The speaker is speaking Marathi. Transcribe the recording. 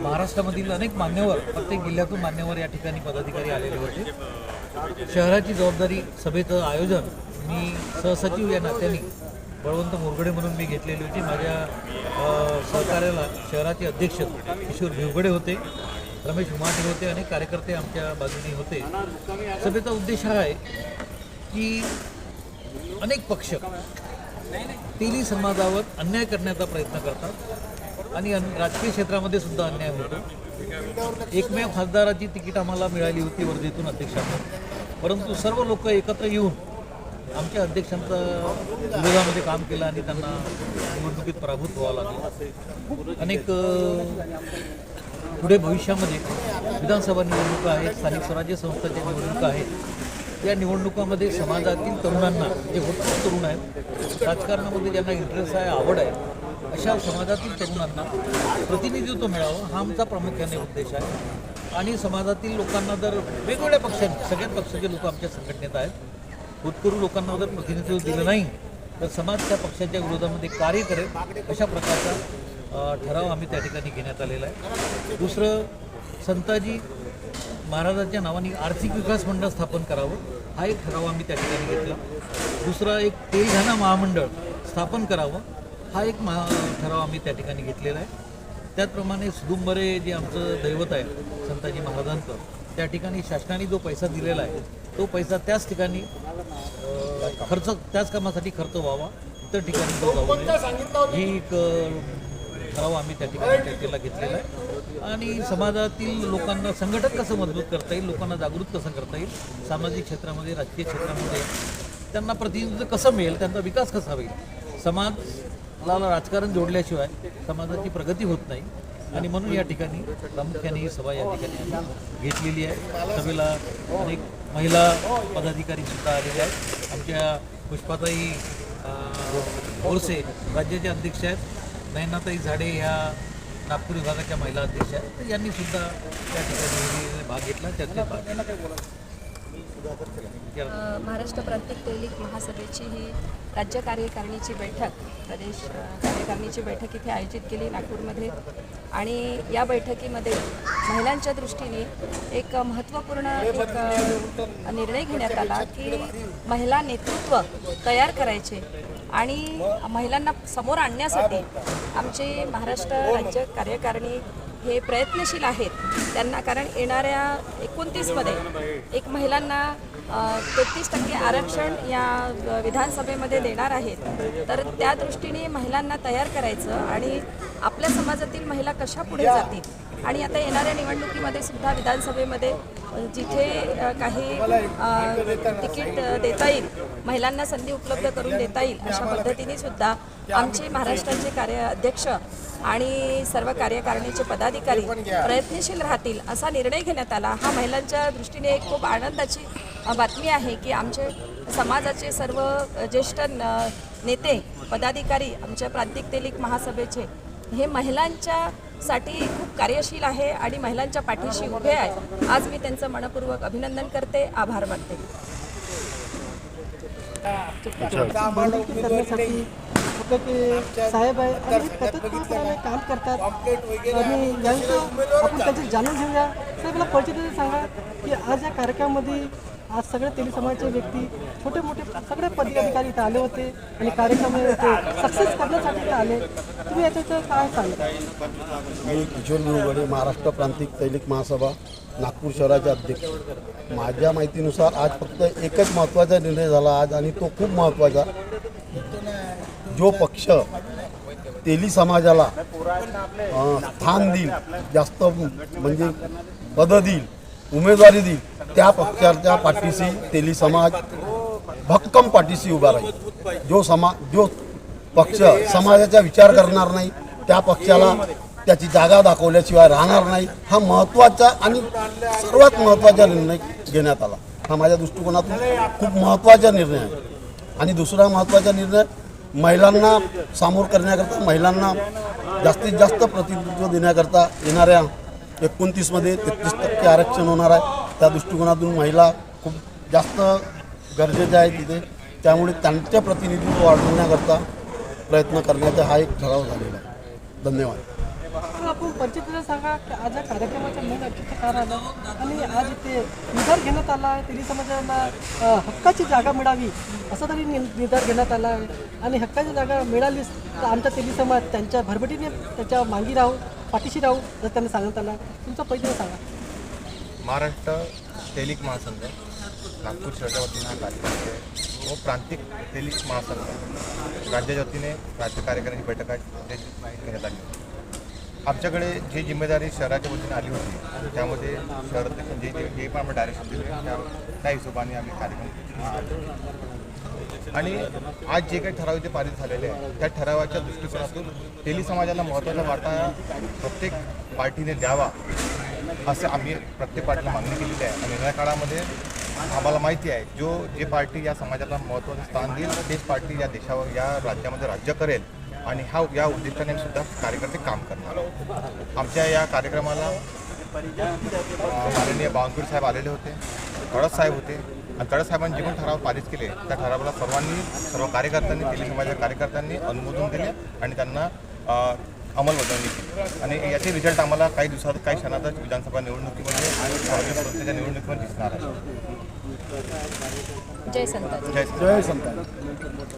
महाराष्ट्रामधील अनेक मान्यवर प्रत्येक जिल्ह्यातून मान्यवर या ठिकाणी पदाधिकारी आलेले होते. शहराची जबाबदारी सभेचं आयोजन मी सहसचिव या नात्याने बळवंत मोरगडे म्हणून मी घेतलेली होती. माझ्या सहकार्याला शहराचे अध्यक्ष किशोर भिवगडे होते रमेश उमाटे होते अनेक कार्यकर्ते आमच्या बाजूने होते. सभेचा उद्देश हा आहे की अनेक पक्ष तेली समाजावर अन्याय करण्याचा प्रयत्न करतात. आणि अन- राजकीय क्षेत्रामध्ये सुद्धा अन्याय होतो. एकमेव खासदाराची तिकीट आम्हाला मिळाली होती वर्धेतून अध्यक्षांना. परंतु सर्व लोक एकत्र येऊन आमच्या अध्यक्षांचा विरोधामध्ये काम केलं आणि त्यांना निवडणुकीत पराभूत व्हावं लागलं. अनेक पुढे भविष्यामध्ये विधानसभा निवडणुका आहेत स्थानिक स्वराज्य संस्थांच्या निवडणुका आहेत. त्या निवडणुकामध्ये समाजातील तरुणांना जे होत तरुण आहेत राजकारणामध्ये ज्यांना इंटरेस्ट आहे आवड आहे अशा समाजातील तरुणांना प्रतिनिधित्व मिळावं हा आमचा प्रामुख्याने उद्देश आहे. आणि समाजातील लोकांना जर वेगवेगळ्या पक्षांनी सगळ्याच पक्षाचे लोक आमच्या संघटनेत आहेत. भूतपूर्व लोकांना जर प्रतिनिधित्व दिलं नाही तर समाज त्या पक्षाच्या विरोधामध्ये कार्य करेल. अशा प्रकारचा ठराव आम्ही त्या ठिकाणी घेण्यात आलेला आहे. दुसरं संताजी महाराजांच्या नावाने आर्थिक विकास मंडळ स्थापन करावं. हा एक ठराव आम्ही त्या ठिकाणी घेतला. दुसरा एक तेलघाना महामंडळ स्थापन करावं. हा एक महा ठराव आम्ही त्या ठिकाणी घेतलेला आहे. त्याचप्रमाणे सुदुंबरे जे आमचं दैवत आहे संताजी महाराजांचं त्या ठिकाणी शासनाने जो पैसा दिलेला आहे तो पैसा त्याच ठिकाणी खर्च त्याच कामासाठी खर्च व्हावा इतर ठिकाणी तो जाऊ नये. ही एक ठराव आम्ही त्या ठिकाणी चर्चेला घेतलेला आहे. आणि समाजातील लोकांना संघटन कसं मजबूत करता येईल लोकांना जागृत कसं करता येईल सामाजिक क्षेत्रामध्ये राजकीय क्षेत्रामध्ये त्यांना प्रतिनिधित्व कसं मिळेल त्यांचा विकास कसा होईल? समाज समाजाला राजकारण जोडल्याशिवाय समाजाची प्रगती होत नाही. आणि म्हणून या ठिकाणी प्रामुख्याने ही सभा या ठिकाणी घेतलेली आहे. सभेला अनेक महिला पदाधिकारी सुद्धा आलेले आहेत. आमच्या पुष्पाताई अं, बोरसे राज्याचे अध्यक्ष आहेत. नयनाताई झाडे ह्या नागपूर विभागाच्या महिला अध्यक्ष आहेत. तर यांनी सुद्धा त्या ठिकाणी भाग घेतला. चर्चेत भाग घेतला महाराष्ट्र प्रांतिक तैलिक महासभेची ही राज्य कार्यकारिणीची बैठक प्रदेश कार्यकारिणीची बैठक इथे आयोजित केली नागपूरमध्ये. आणि या बैठकीमध्ये महिलांच्या दृष्टीने एक महत्त्वपूर्ण एक निर्णय घेण्यात आला की महिला नेतृत्व तयार करायचे आणि महिलांना समोर आणण्यासाठी आमची महाराष्ट्र राज्य कार्यकारिणी हे प्रयत्नशील आहेत. त्यांना कारण येणाऱ्या एकोणतीसमध्ये एक महिलांना तेहतीस टक्के आरक्षण या विधानसभेमध्ये देणार आहेत. तर त्या दृष्टीने महिलांना तयार करायचं आणि आपल्या समाजातील महिला कशा पुढे जातील? आणि आता येणाऱ्या निवडणुकीमध्ये सुद्धा विधानसभेमध्ये जिथे काही तिकीट देता येईल महिलांना संधी उपलब्ध करून देता येईल अशा पद्धतीने सुद्धा आमचे महाराष्ट्राचे कार्य अध्यक्ष आणि सर्व कार्यकारिणीचे पदाधिकारी प्रयत्नशील राहतील असा निर्णय घेण्यात आला. हा महिलांच्या दृष्टीने एक खूप आनंदाची बातमी आहे की आमचे समाजाचे सर्व ज्येष्ठ न- नेते पदाधिकारी आमच्या प्रांतिक तेलिक महासभेचे हे महिलांच्या साठी खूप कार्यशील आहे आणि महिलांच्या पाठीशी उभे आहे. आज मी त्यांचं मनपूर्वक अभिनंदन करते. आभार मानते. आपलं ते साहेब आहे आणि कथकपणाने काम करतात. आणि यांचं आपण त्याची जाणून घेऊया. साहेबला परिचित सांगा की आज या कार्यक्रमामध्ये आज सगळे तेली समाजाचे व्यक्ती छोटे मोठे सगळे पदाधिकारी इथं आले होते आणि कार्यक्रम सक्सेस करण्यासाठी इथं आले. तुम्ही याच्याचं काय सांगता? मी किशोर निवगडे महाराष्ट्र प्रांतिक तैलिक महासभा नागपूर शहराचे अध्यक्ष. माझ्या माहितीनुसार आज फक्त एकच महत्त्वाचा निर्णय झाला आज आणि तो खूप महत्त्वाचा. जो पक्ष तेली समाजाला स्थान देईल जास्त म्हणजे पदं देईल उमेदवारी देईल त्या पक्षाच्या पाठीशी तेली समाज भक्कम पाठीशी उभा राहील. जो समा जो पक्ष समाजाचा विचार करणार नाही त्या पक्षाला त्याची जागा दाखवल्याशिवाय राहणार नाही हा महत्त्वाचा आणि सर्वात महत्त्वाचा निर्णय घेण्यात आला. हा माझ्या दृष्टिकोनातून खूप महत्त्वाचा निर्णय आहे. आणि दुसरा महत्त्वाचा निर्णय महिलांना सामोर करण्याकरता महिलांना जास्तीत जास्त प्रतिनिधित्व देण्याकरता येणाऱ्या एकोणतीसमध्ये तेहतीस टक्के आरक्षण होणार आहे. त्या दृष्टिकोनातून महिला खूप जास्त गरजेच्या आहेत तिथे. त्यामुळे त्यांचे प्रतिनिधित्व वाढवण्याकरता प्रयत्न करण्याचा हा एक ठराव झालेला आहे. धन्यवाद. आपण पंचायतीला सांगा की आज या कार्यक्रमाच्या मेन अध्यक्षकार आलं आणि आज इथे निर्धार घेण्यात आला आहे तेली समाजाला हक्काची जागा मिळावी असा तरी नि- निर्धार घेण्यात आला आहे. आणि हक्काची जागा मिळालीच तर आमचा तेली समाज त्यांच्या भरभटीने त्याच्या मागी राहू पाठीशी राहू जर त्यांना सांगण्यात आला तुमचा तुमचं सांगा. महाराष्ट्र तेलिक महासंघ नागपूर शहराच्या वतीने हा कार्यक्रम व प्रांतिक तेलिक महासंघ राज्याच्या वतीने राज्य कार्यकारिणी बैठक आहे. घेण्यात आली. आमच्याकडे जी जिम्मेदारी शहराच्या वतीने आली होती त्यामध्ये शहरात म्हणजे जे जे पण आम्ही डायरेक्शन दिले त्या त्या हिशोबाने आम्ही कार्यक्रम आणि आज जे काही ठराव इथे पारित झालेले आहे त्या ठरावाच्या दृष्टिकोनातून तेली समाजाला महत्त्वाचा वाटा प्रत्येक पार्टीने द्यावा असं आम्ही प्रत्येक पार्टीला मागणी केलेली आहे. आणि येणाऱ्या काळामध्ये आम्हाला माहिती आहे जो जे पार्टी या समाजाला महत्त्वाचं स्थान देईल तेच पार्टी या देशावर या राज्यामध्ये राज्य करेल. आणि हा या उद्दिष्टाने सुद्धा कार्यकर्ते काम करणार आमच्या या कार्यक्रमाला माननीय बावनकुळे साहेब आलेले होते तळस साहेब होते. आणि तळस साहेबांनी जे पण ठराव पारित केले त्या ठरावाला सर्वांनी सर्व कार्यकर्त्यांनी तेली समाजाच्या कार्यकर्त्यांनी अनुमोदन दिले आणि त्यांना अंमलबजावणी केली. आणि याचे रिझल्ट आम्हाला काही दिवसात काही क्षणातच विधानसभा निवडणुकीमध्ये आणि सार्वजनिक संस्थेच्या निवडणुकीमध्ये दिसणार आहे. जय संताजी. जय संतान